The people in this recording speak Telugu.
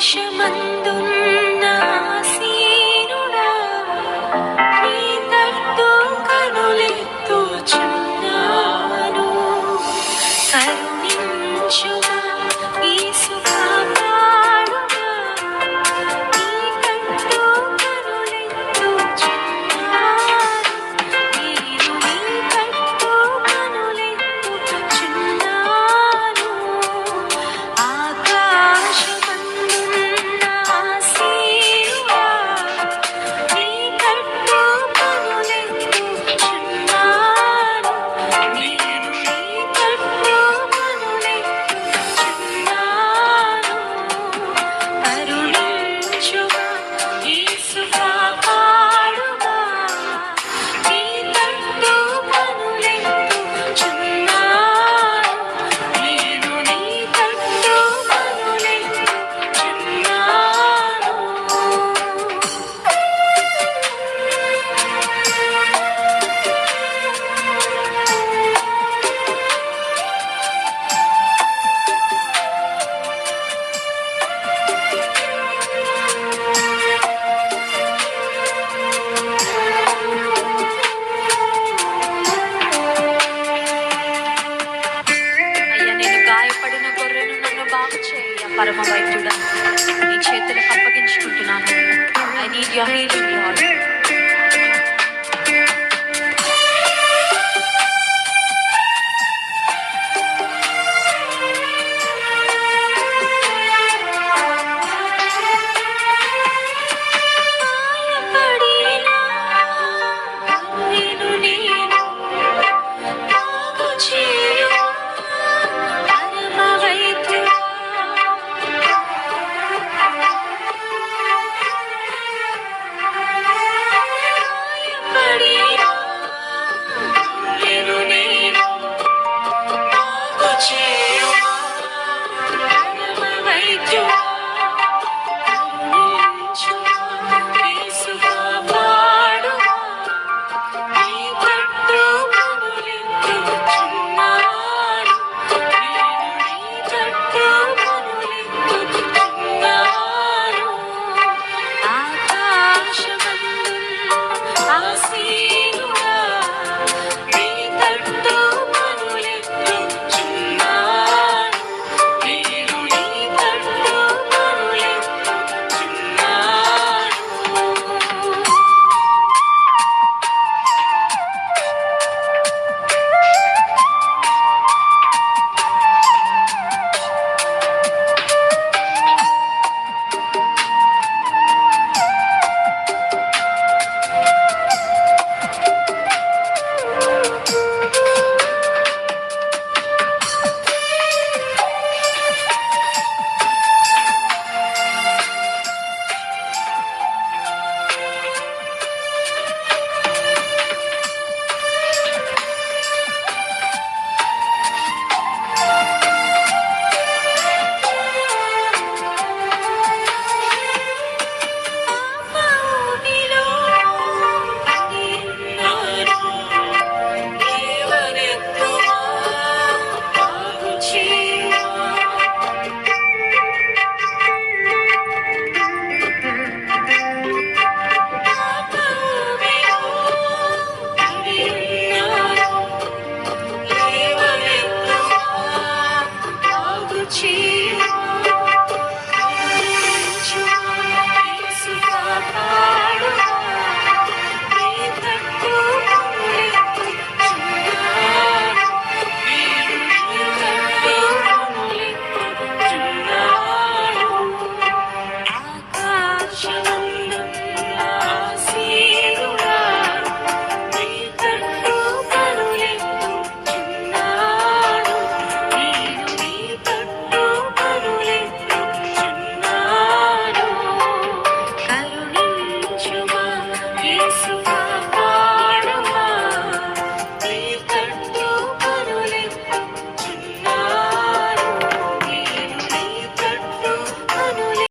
是门都。మా వైద్యుడా నీ చేతులకు అప్పగించుకుంటున్నాను. I need your healing Lord